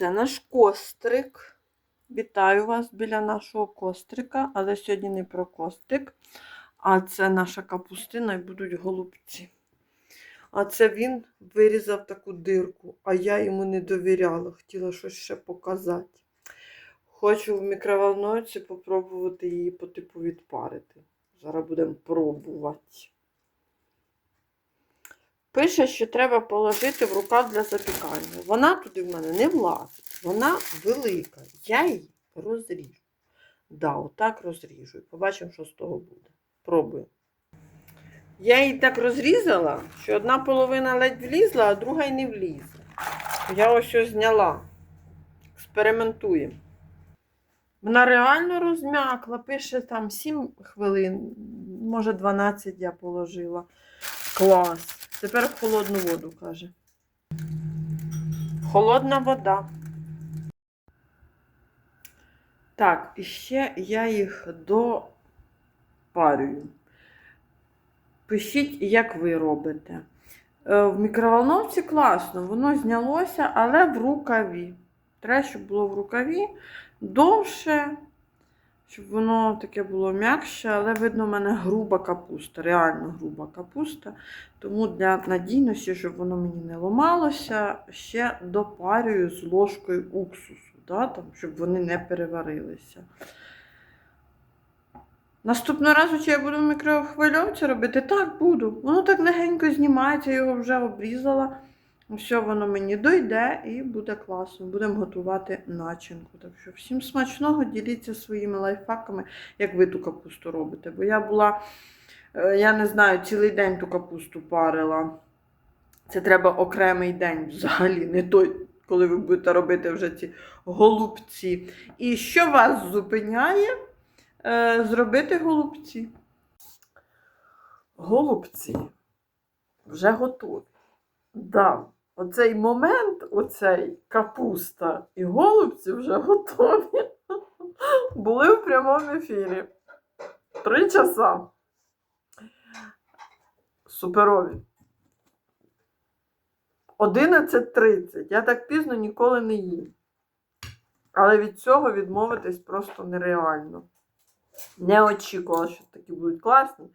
Це наш кострик. Вітаю вас біля нашого кострика, але сьогодні не про кострик, а це наша капустина і будуть голубці. А це він вирізав таку дирку, а я йому не довіряла, хотіла щось ще показати. Хочу в мікроволновці попробувати її по типу відпарити. Зараз будемо пробувати. Пише, що треба положити в рукав для запікання. Вона туди в мене не влазить. Вона велика. Я її розріжу. Да, отак розріжу. Побачимо, що з того буде. Пробую. Я її так розрізала, що одна половина ледь влізла, а друга й не влізла. Я ось ось зняла. Експериментуємо. Вона реально розм'якла. Пише там 7 хвилин, може 12 я положила. Клас. Тепер в холодну воду, каже. Холодна вода. Так, і ще я їх допарюю. Пишіть, як ви робите. Е, В мікроволновці класно, воно знялося, але в рукаві. Треба, щоб було в рукаві довше, щоб воно таке було м'якше, але видно, в мене груба капуста, реально груба капуста. Тому для надійності, щоб воно мені не ламалося, ще допарюю з ложкою уксусу, да, там, щоб вони не переварилися. Наступного разу, чи я буду в мікрохвильовці робити, так буду. Воно так легенько знімається, його вже обрізала. Все, воно мені дойде і буде класно. Будемо готувати начинку. Так що всім смачного, діліться своїми лайфхаками, як ви ту капусту робите. Бо я була, е, я не знаю, цілий день ту капусту парила. Це треба окремий день взагалі, не той, коли ви будете робити вже ці голубці. І що вас зупиняє е, зробити голубці? Голубці вже готові. Да, оцей момент, оцей капуста і голубці вже готові. Були в прямому ефірі. Три часа. Суперові. 11.30. Я так пізно ніколи не їм. Але від цього відмовитись просто нереально. Не очікувала, що такі будуть класні.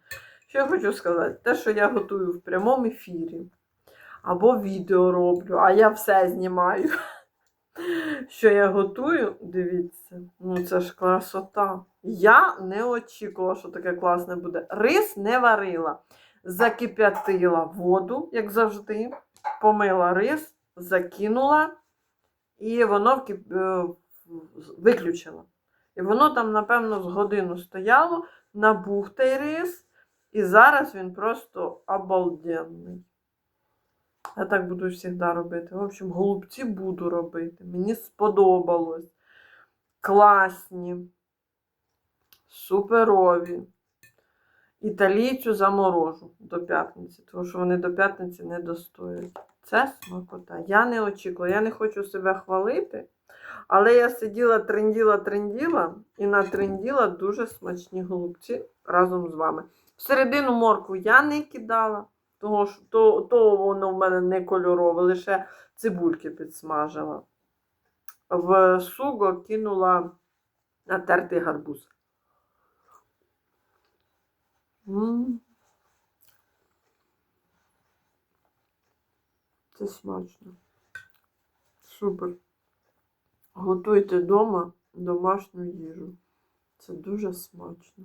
Що я хочу сказати? Те, що я готую в прямому ефірі, або відео роблю, а я все знімаю. Що я готую, дивіться, ну це ж красота. Я не очікувала, що таке класне буде. Рис не варила. Закип'ятила воду, як завжди, помила рис, закинула, і воно вкип... е, виключила. І воно там, напевно, з годину стояло, набух той рис, і зараз він просто обалденний. Я так буду завжди робити. В общем, голубці буду робити. Мені сподобалось. Класні, суперові. Італійцю заморожу до п'ятниці, тому що вони до п'ятниці не достоять. Це смакота. Я не очікувала, я не хочу себе хвалити, але я сиділа, тренділа, тренділа і натренділа дуже смачні голубці разом з вами. Всередину моркву я не кидала. Того, то, то воно в мене не кольорове, лише цибульки підсмажила. В суго кинула натертий гарбуз. Це смачно. Супер. Готуйте вдома домашню їжу. Це дуже смачно.